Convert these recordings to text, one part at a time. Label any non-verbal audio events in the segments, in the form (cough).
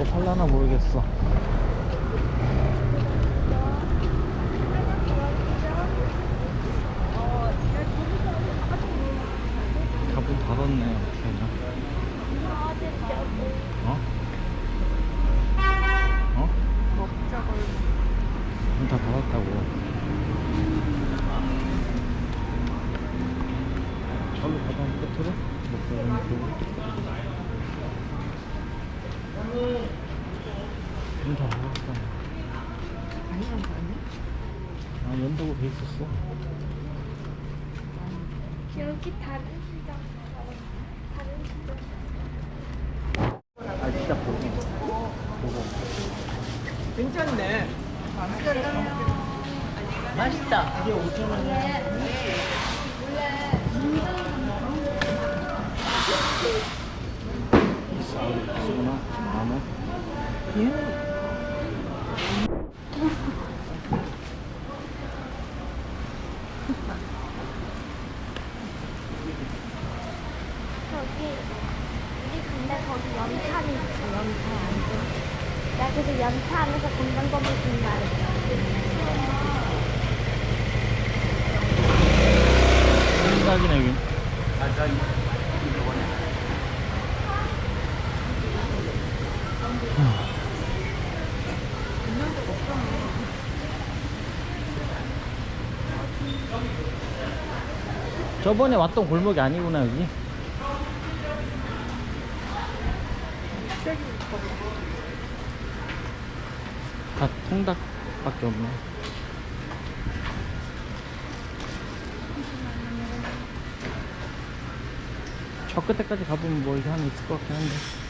살라나 모르겠어. 다문 닫았네. 어떻게 하냐. 어? 어? 문 다 닫았다고. 절로 가다 끝으로? 목사님 쪽으로? 문다 닫았다. 아, 연도고 돼 있었어. 여기 다른 시장 다른 시장 아, 진짜 보기. 보고. 괜찮네. 맛있다. 이게 5,000원이야. 비싸구나. 만 원. 얘는 저기 우리 근데 거기 연탄이 있어 연탄 나 그래서 연탄에서 건강검을 준 말이야 생각이네, 여기. 저번에 왔던 골목이 아니구나 여기. 다 통닭밖에 없네 저 끝에까지 가보면 뭐 이게 하나 있을 것 같긴 한데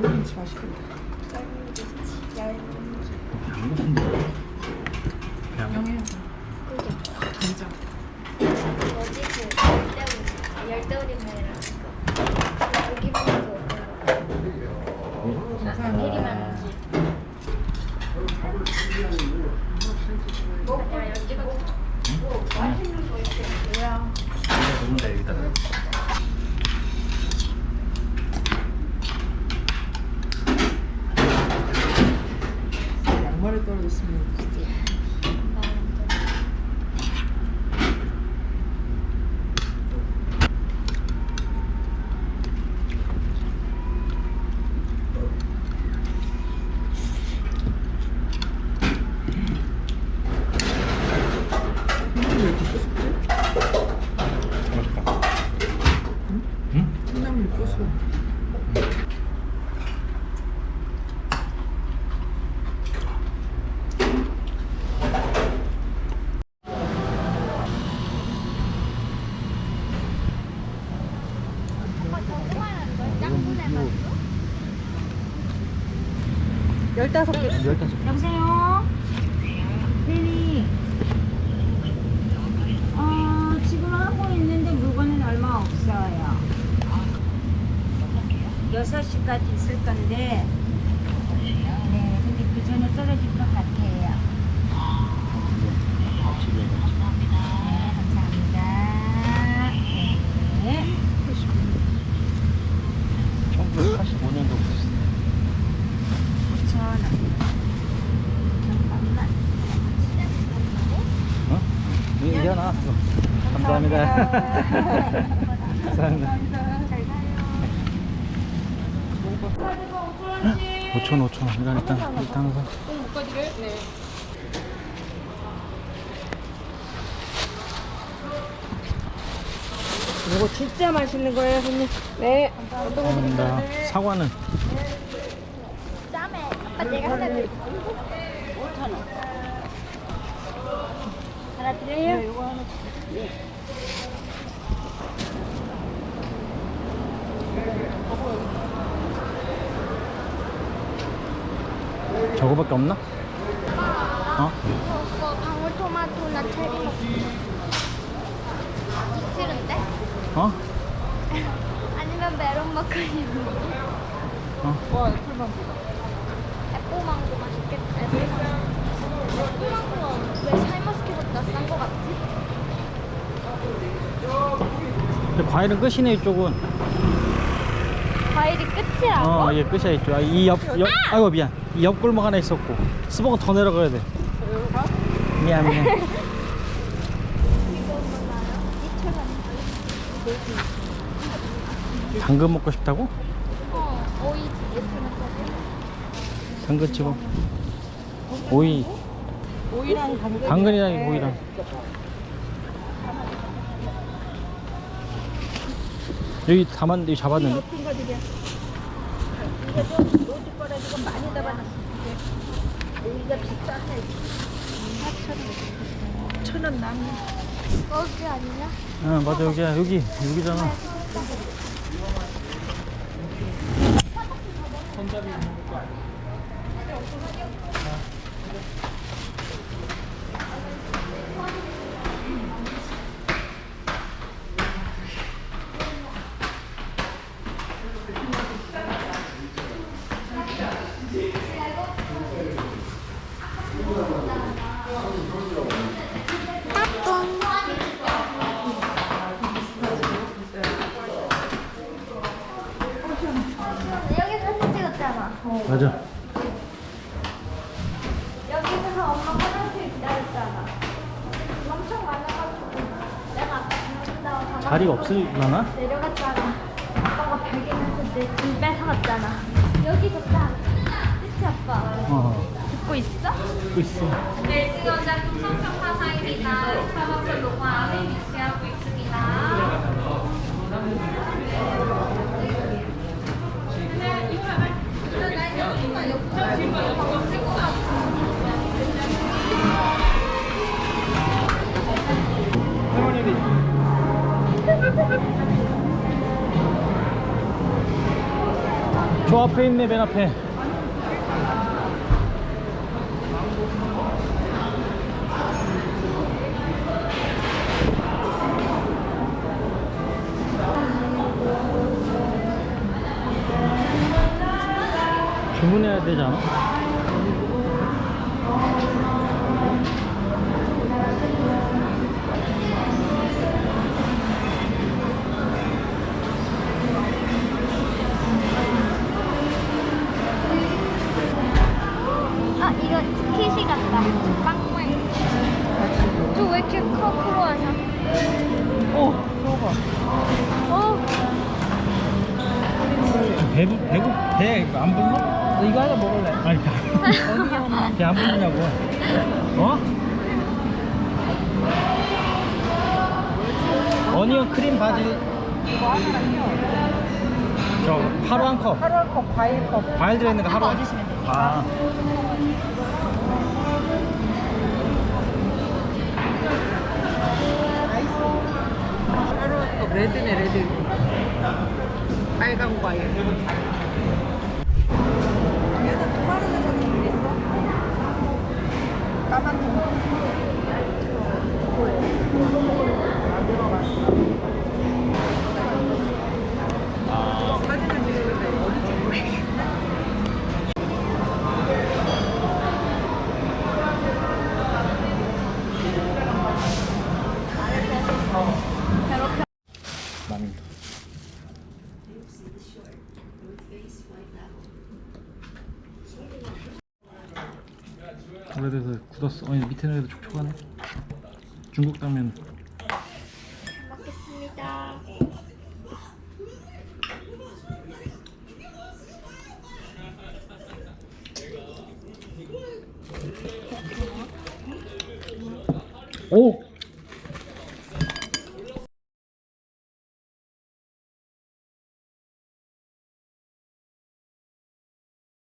맛있겠다. 그냥 영양. 된장. 뭐지 그 열대우리매라는 거그 여기가 뭐야? 먹는다 여기다 양말에 떨어졌으면 진짜. 왜 이렇게 ጮ스지? 맛있다 응? 콩나물 ጮ스. 오빠 저거 말하는 거야? 짱구네 열다섯 개. 열다섯 개 여보세요? 네네. 어, 지금 하고 있는데 물건은 얼마 없어요. 6시까지 있을 건데, 네, 근데 그 전에 떨어질 것 같아요. 아, 집에 가지 네, 감사합니다. 네. 1980 감사합니다. 5천 5천 원. 일단 일단 일단 사. 이거 진짜 맛있는 거예요, 손님. 네. 감사합니다. 사과는 짬에 아빠 내가 하나 드릴게. 5,000원. 하나 드려요? 네, 이거 하나 저거밖에 없나? 어? 그거 방울토마토나 체리 먹고 싫은데? 어? (laughs) 아니면 메론 머카니 어? 와, 애플망고. 애플망고 맛있겠다 애플망고 애플망고가 왜 샤인머스켓보다 싼 거 같지? 근데 과일은 끝이네 이쪽은. 과일이 끝이라고? 어, 이게 끝이야 이쪽. 아, 이옆 옆. 아이고 미안. 이옆 골목 하나 있었고. 스벅은 더 내려가야 돼. 미안 미안. 당근 먹고 싶다고? 당근 집어. 오이. 오이랑 당근. 당근이랑 오이랑. 여기 담았 여기 잡았는데. 지금 많이 담아놨어. 오이가 비싸네. 4,000원. 천원 남네. 거기 아니냐? 아 맞아 여기야 여기 여기잖아. 여기 사진 찍었잖아 맞아. 여기서 엄마 화장실 기다렸잖아 엄청 많아가지고 내가 아까 지나가다가 자리가 없을라나? 내려갔잖아 아빠가 발견해서 내짐 뺏어갔잖아 여기 좋다 그치 아빠? 어. 듣고 있어? 듣고 있어. 멜지원자 풍성평 화상입니다. 스타벅스 녹화함에 위치하고 있습니다. 앞에 있네 맨 앞에. 주문해야 되지 않아? 아 배안 부르냐고. 어? 어니언 크림 바질 이거 하나랑요. 저 하루 한 컵. 하루 한 컵, 과일 컵. 과일 들어있는 거 하루 한 컵. 아. 하루 한 컵. 레드네, 레드. 빨간 과일. 굳었어. 아니 밑에는 도 촉촉하네. 중국 라면 먹겠습니다. 오!